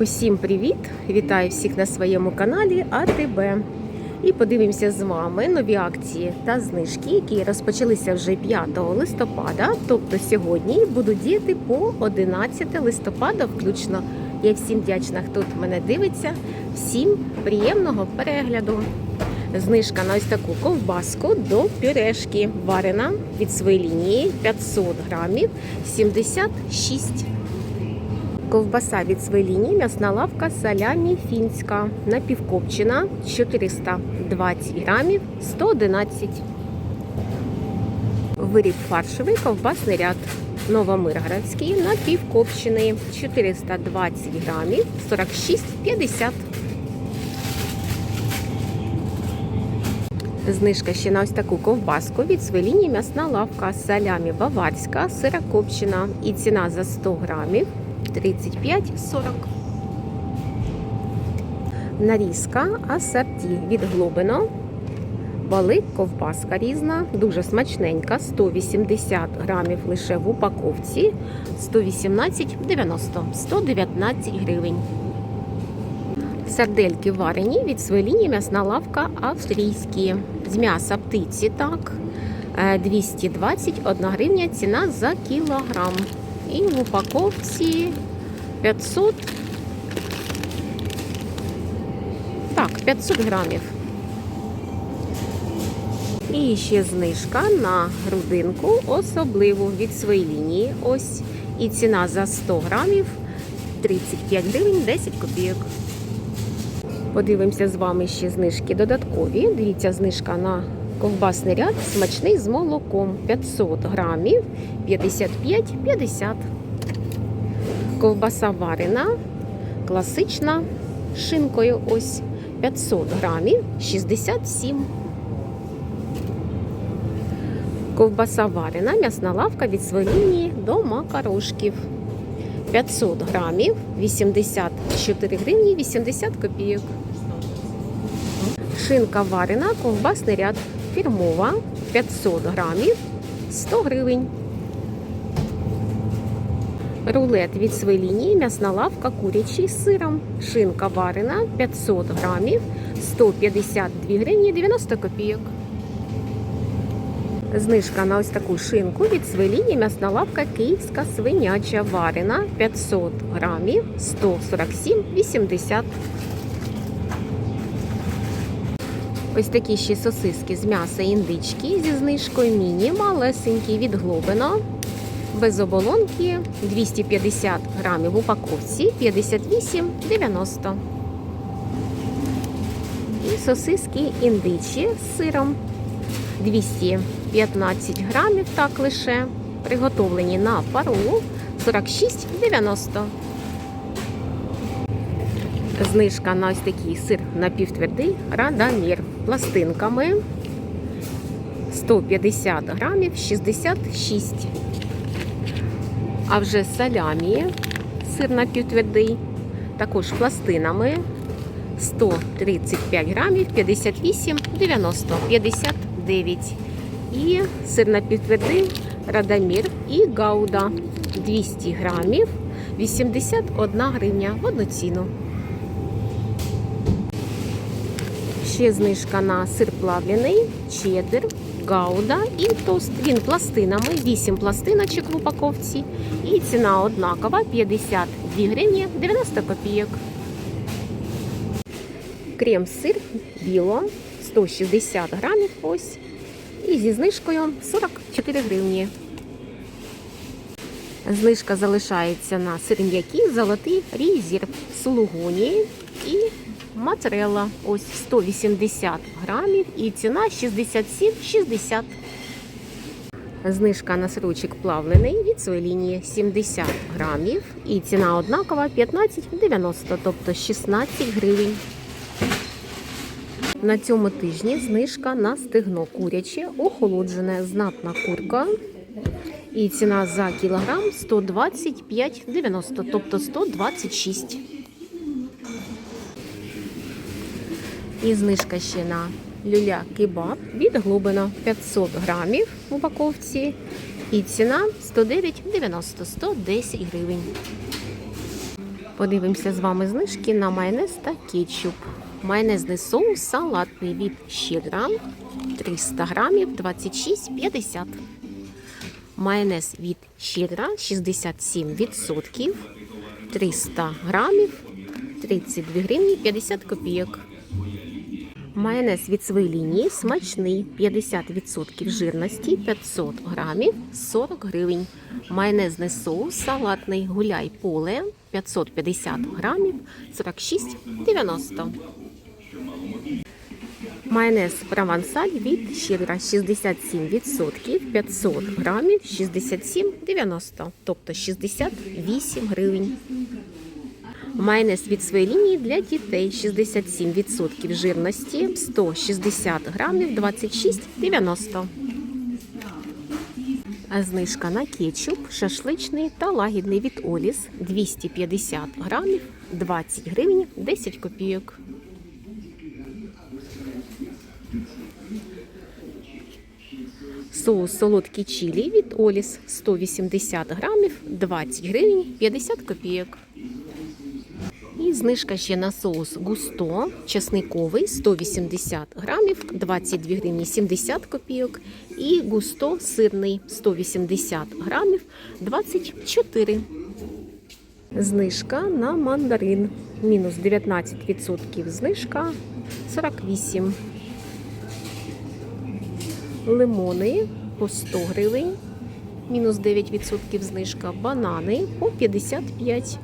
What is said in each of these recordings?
Усім привіт! Вітаю всіх на своєму каналі АТБ. І подивимося з вами нові акції та знижки, які розпочалися вже 5 листопада, тобто сьогодні будуть діяти по 11 листопада включно. Я всім вдячна, хто мене дивиться. Всім приємного перегляду. Знижка на ось таку ковбаску до пюрешки варена від своєї лінії 500 грамів 76 Ковбаса від своєї м'ясна лавка салямі фінська, напівкопчена 420 грамів 111. Виріб фаршевий ковбасний ряд. Новомиргородський напівкопчений 420 грамів 46,50. Знижка ще на ось таку ковбаску від своєї м'ясна лавка салямі баварська, сирокопчена і ціна за 100 грамів 35,40. Нарізка асорті від Глобино. Балик, ковбаска різна, дуже смачненька, 180 грамів лише в упаковці, 118,90, 119 гривень. Сардельки варені від своєї м'ясна лавка австрійські. З м'яса птиці, так, е, 221 гривня ціна за кілограм. І в упаковці 500. Так, 500 грамів. І ще знижка на грудинку особливу від своєї лінії. Ось. І ціна за 100 грамів 35 гривень 10 копійок. Подивимося з вами ще знижки додаткові. Дивіться, знижка на ковбасний ряд смачний з молоком 500 грамів 55,50. Ковбаса варена, класична шинкою ось 500 грамів 67. Ковбаса варена, м'ясна лавка від своєї до макарошків. 500 грамів 84 гривні 80 копійок. Шинка варена, ковбасний ряд фірмова 500 грамів 100 гривень. Рулет від своєї лінії, м'ясна лавка курячий з сиром. Шинка варена 500 грамів 152 гривні 90 копійок. Знижка на ось таку шинку від своєї лінії м'ясна лавка київська свиняча варена 500 грамів 147,80. Ось такі ще сосиски з м'яса індички зі знижкою міні малесенькі від Глобино. Без оболонки 250 грамів в упаковці 58,90. І сосиски індичі з сиром 215 грамів, так лише. Приготовлені на пару 46,90. Знижка на ось такий сир напівтвердий радамір пластинками 150 грамів 66. А вже салямі сир напівтвердий, також пластинами 135 грамів 58,90, 59. І сир напівтвердий радамір і гауда 200 грамів 81 гривня в одну ціну. Ще знижка на сир плавлений, чеддер, гауда і тост. Він пластинами, 8 пластиночок в упаковці. І ціна однакова 52 гривні 90 копійок. Крем-сир біло 160 грамів ось. І зі знижкою 44 гривні. Знижка залишається на сир м'який, золотий резерв, сулугуні і моцарелла. Ось 180 грамів і ціна 67,60. Знижка на сирочок плавлений від своєї лінії 70 грамів. І ціна однакова 15,90, тобто 16 гривень. На цьому тижні знижка на стегно куряче, охолоджене, знатна курка. І ціна за кілограм 125,90, тобто 126. І знижка ще на люля кебаб від Глобина 500 грамів в упаковці. І ціна 109,90, 110 гривень. Подивимося з вами знижки на майонез та кетчуп. Майонезний соус салатний від щедра 300 грамів 26,50. Майонез від щедра 67% 300 грамів 32 гривні 50 копійок. Майонез від своєї лінії смачний 50% жирності 500 грамів 40 гривень. Майонезний соус салатний гуляй поле 550 грамів 46,90. Майонез провансаль від щедра 67% 500 грамів 67,90, тобто 68 гривень. Майонез від своєї лінії для дітей 67% жирності 160 грамів 26,90. А Знижка на кетчуп шашличний та лагідний від Оліс 250 грамів 20 гривень 10 копійок. Соус солодкий чилі від Оліс 180 грамів 20 гривень 50 копійок. Знижка ще на соус густо, чесниковий 180 грамів, 22 гривні 70 копійок. І густо сирний 180 грамів, 24. Знижка на мандарин. Мінус 19% знижка 48. Лимони по 100 гривень, мінус 9% знижка. Банани по 55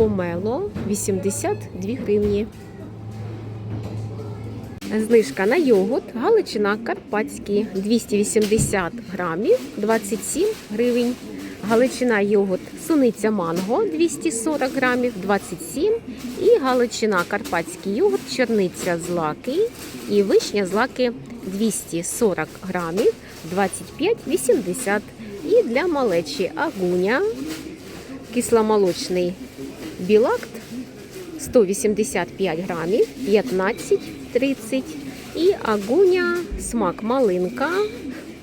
помело 82 гривні. Знижка на йогурт Галичина Карпатський 280 грамів 27 гривень. Галичина йогурт Суниця Манго 240 грамів 27 і Галичина Карпатський йогурт Черниця злаки і вишня злаки 240 грамів 25,80 і для малечі агуня кисломолочний білакт 185 грамів 15,30 і агуня смак малинка,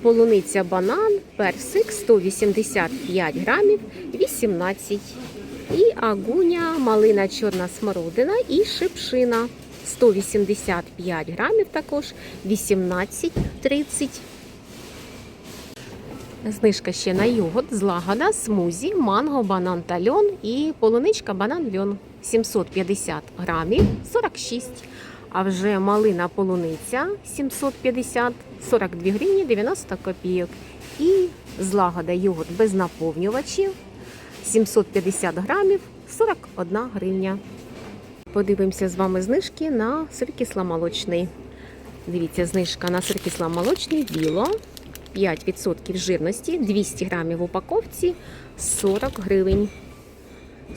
полуниця банан, персик 185 грамів 18 і агуня, малина чорна смородина і шипшина 185 грамів також 18,30 Знижка ще на йогурт, злагода, смузі, манго, банан та льон і полуничка банан льон 750 грамів 46. А вже малина полуниця 750 42 гривні 90 копійок. І злагода йогурт без наповнювачів 750 грамів 41 гривня. Подивимося з вами знижки на сир кисломолочний. Дивіться, знижка на сир кисломолочний біло 5% жирності, 200 грамів в упаковці 40 гривень.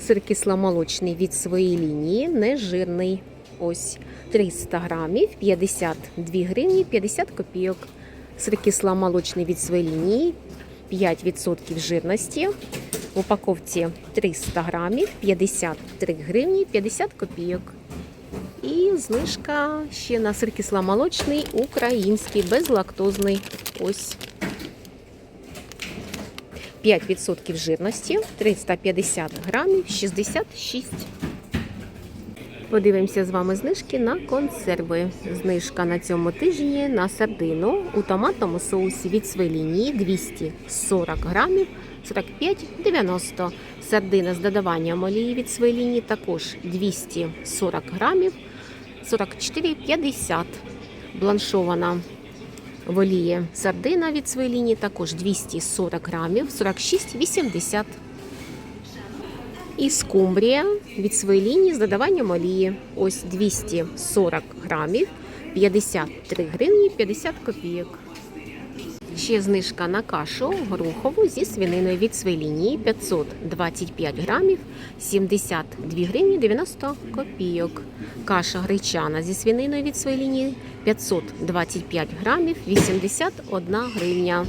Сир кисломолочний від своєї лінії, нежирний. Ось 300 грамів, 52 гривні, 50 копійок. Сир кисломолочний від своєї лінії, 5% жирності. В упаковці 300 грамів, 53 гривні, 50 копійок. І знижка ще на сир кисломолочний, український, безлактозний. Ось 5% жирності, 350 грамів, 66. Подивимося з вами знижки на консерви. Знижка на цьому тижні на сардину у томатному соусі від своєї лінії 240 грамів 45,90. Сардина з додаванням олії від своєї лінії також 240 грамів 44,50. Бланшована в олії сардина від своєї лінії також 240 грамів 46,80. І скумбрія від лінії з додаванням олії. Ось 240 грамів 53 гривні 50 копійок. Ще знижка на кашу горохову зі свининою від своєї лінії 525 грамів 72 гривні 90 копійок. Каша гречана зі свининою від своєї лінії 525 грамів 81 гривня.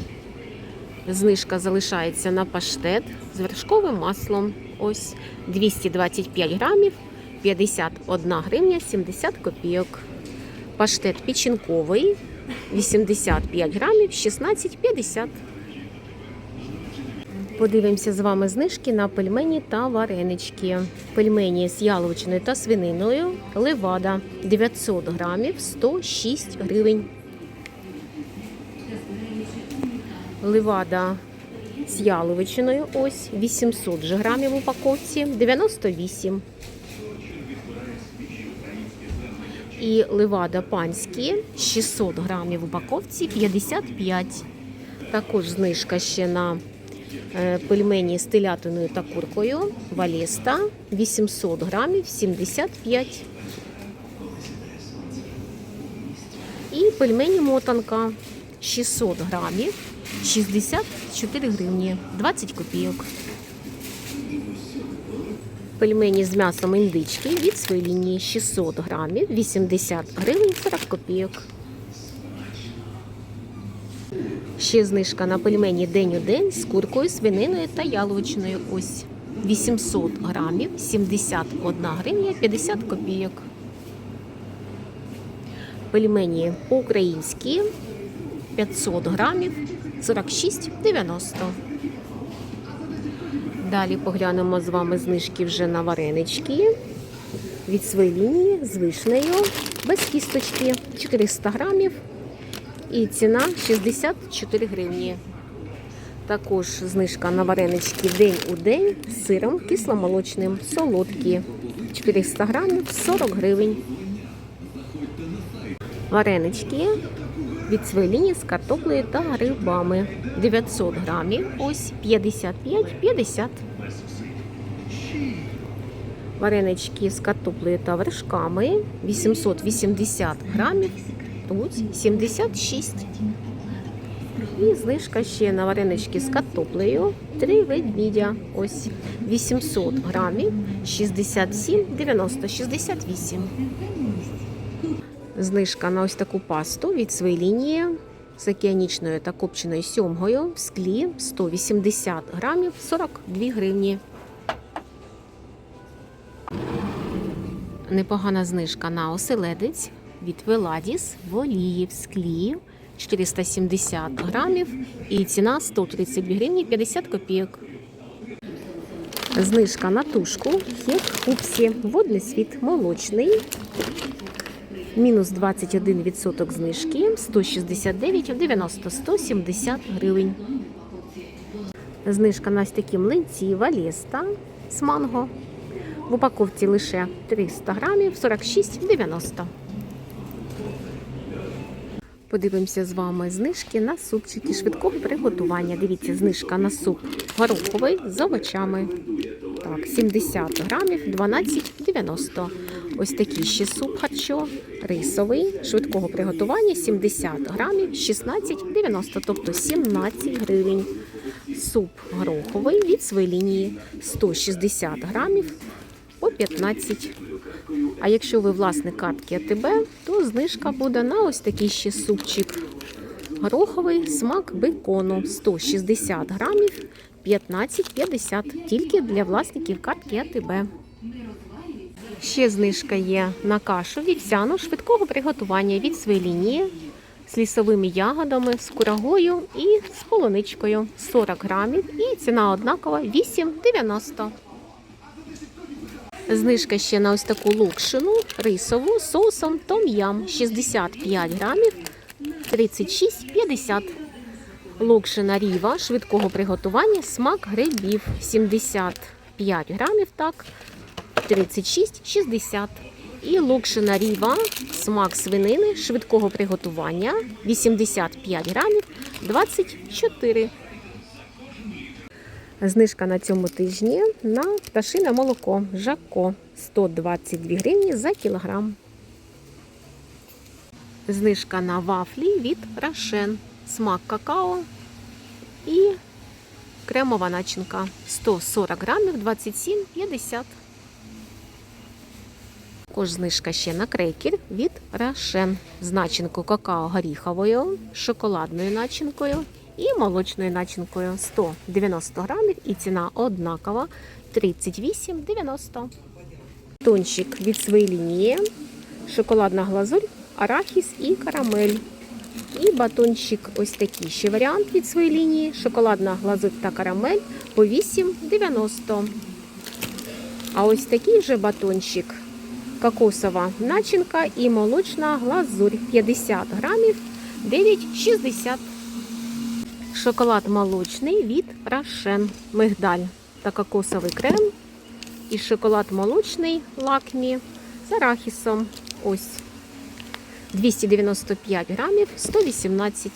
Знижка залишається на паштет з вершковим маслом. Ось 225 грамів 51 гривня 70 копійок. Паштет печінковий 85 грамів 16,50. Подивимося з вами знижки на пельмені та варенички. Пельмені з яловичиною та свининою. Левада 900 грамів 106 гривень. Левада з яловичиною ось 800 грамів в упаковці 98. І левада панські 600 грамів в упаковці 55. Також знижка ще на е, пельмені з телятиною та куркою. Валіста 800 грамів 75. І пельмені мотанка 600 грамів 64 гривні 20 копійок. Пельмені з м'ясом індички від своєї лінії 600 грамів 80 гривень 40 копійок. Ще знижка на пельмені день у день з куркою, свининою та яловичиною. Ось 800 грамів 71 гривня 50 копійок. Пельмені по-українськи 500 грамів 46,90. Далі поглянемо з вами знижки вже на варенички від своєї лінії з вишнею без кісточки 400 грамів і ціна 64 гривні. Також знижка на варенички день у день з сиром кисломолочним, солодкі 400 грамів 40 гривень. Варенички від з картоплею та грибами 900 грамів, ось 55-50. Варенички з картоплею та вершками 880 грамів, тут 76. І знижка ще на варенички з картоплею 3 ведмідя, ось 800 грамів, 67, 90, 68. Знижка на ось таку пасту від своєї лінії з океанічною та копченою сьомгою в склі 180 грамів 42 гривні. Непогана знижка на оселедець від Веладіс в олії в склі 470 грамів і ціна 132 гривні 50 копійок. Знижка на тушку хек хупсі водний світ молочний Мінус 21% знижки 169 90 170 гривень. Знижка на ось такі млинці Валєста з манго. В упаковці лише 300 грамів 46,90. Подивимося з вами знижки на супчики швидкого приготування. Дивіться, знижка на суп гороховий з овочами. Так, 70 грамів 12,90. Ось такий ще суп харчо, рисовий, швидкого приготування 70 грамів 16,90, тобто 17 гривень. Суп гороховий від своєї лінії 160 грамів по 15. А якщо ви власник картки АТБ, то знижка буде на ось такий ще супчик. Гороховий смак бекону 160 грамів 15,50 тільки для власників картки АТБ. Ще знижка є на кашу вівсяну швидкого приготування від своєї лінії з лісовими ягодами, з курагою і з полуничкою 40 грамів. І ціна однакова 8,90. Знижка ще на ось таку лукшину рисову з соусом том-ям 65 грамів 36,50. Лукшина ріва швидкого приготування смак грибів 75 грамів, так, 36,60. І лукшина ріва смак свинини швидкого приготування 85 грамів 24. Знижка на цьому тижні на пташине молоко Жако 122 гривні за кілограм. Знижка на вафлі від Рашен. Смак какао і кремова начинка 140 грамів 27,50. Також знижка ще на крекер від Рашен з начинкою какао горіховою, шоколадною начинкою і молочною начинкою 190 грамів і ціна однакова 38,90. Тончик від своєї лінії, шоколадна глазурь, арахіс і карамель І батончик ось такий ще варіант від своєї лінії. Шоколадна глазурь та карамель по 8,90. А ось такий же батончик. Кокосова начинка і молочна глазурь 50 грамів 9,60. Шоколад молочний від Рошен, мигдаль та кокосовий крем. І шоколад молочний лакмі з арахісом. Ось 295 грамів 118.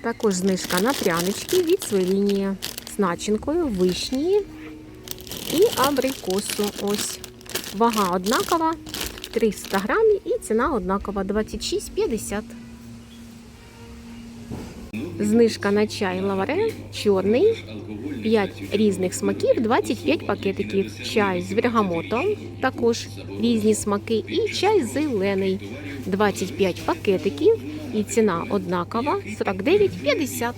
Також знижка на прянички від своєї лінії з начинкою вишні і абрикосу. Ось вага однакова 300 грамів і ціна однакова 26,50. Знижка на чай лаваре чорний, 5 різних смаків, 25 пакетиків. Чай з бергамотом, також різні смаки, і чай зелений, 25 пакетиків. І ціна однакова 49,50.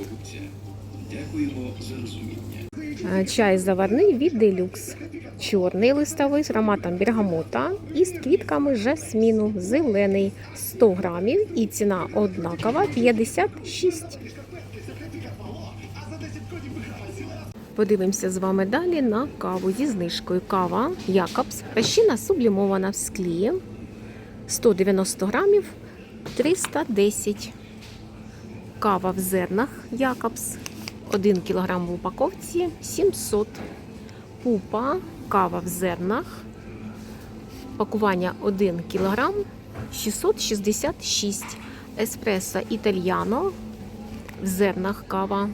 Е, Чай заварний від делюкс. Чорний листовий з ароматом бергамота і з квітками жасміну. Зелений 100 грамів і ціна однакова 56. Подивимося з вами далі на каву зі знижкою. Кава Якобс, пащина сублімована в склі 190 грамів 310. Кава в зернах Якобс 1 кг в упаковці 700. Пупа, кава в зернах. Пакування 1 кг 666. Еспресо італьяно в зернах кава.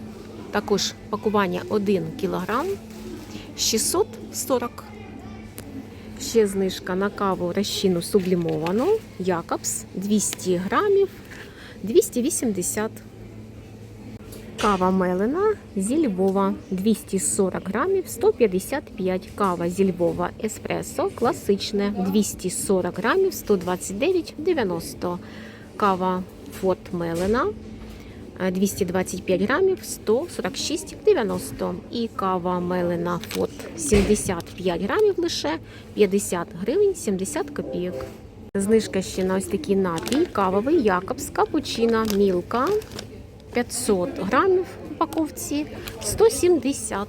Також пакування 1 кг 640. Ще знижка на каву розчину сублімовану Якобс 200 грамів 280. Кава мелена зі Львова 240 грамів 155. Кава зі Львова еспресо класичне 240 грамів 129,90. Кава Форт Мелена е, 225 грамів 146,90. І кава Мелена Форт 75 грамів лише 50 гривень 70 копійок. Знижка ще на ось такий напій кавовий Якобс Капучино Мілка 500 грамів в упаковці 170.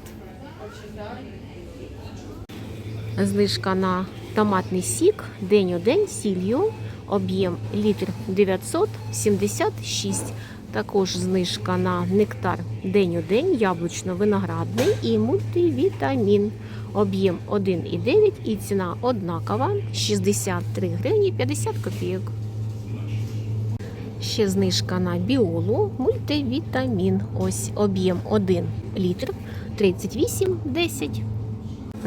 Знижка на томатний сік день у день сіллю. Об'єм літр 976. Також знижка на нектар день у день, яблучно-виноградний і мультивітамін. Об'єм 1,9 і ціна однакова 63 гривні 50 копійок. Ще знижка на біолу, мультивітамін. Ось об'єм 1 літр 38,10.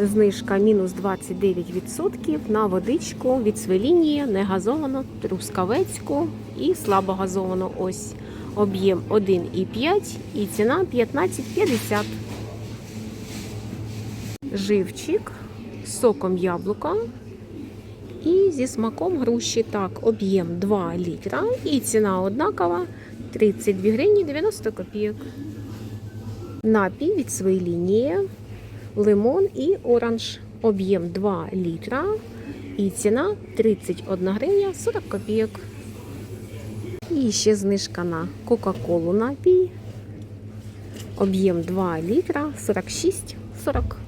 Знижка мінус 29% на водичку від свелінії, негазовану, трускавецьку і слабогазовану. Ось об'єм 1,5 і ціна 15,50. Живчик з соком яблука і зі смаком груші. Так, об'єм 2 літра і ціна однакова 32 гривні 90 копійок. Напій від своєї лінії, лимон і оранж. Об'єм 2 літра і ціна 31 гривня 40 копійок. І ще знижка на Кока-Колу напій. Об'єм 2 літра 46,40.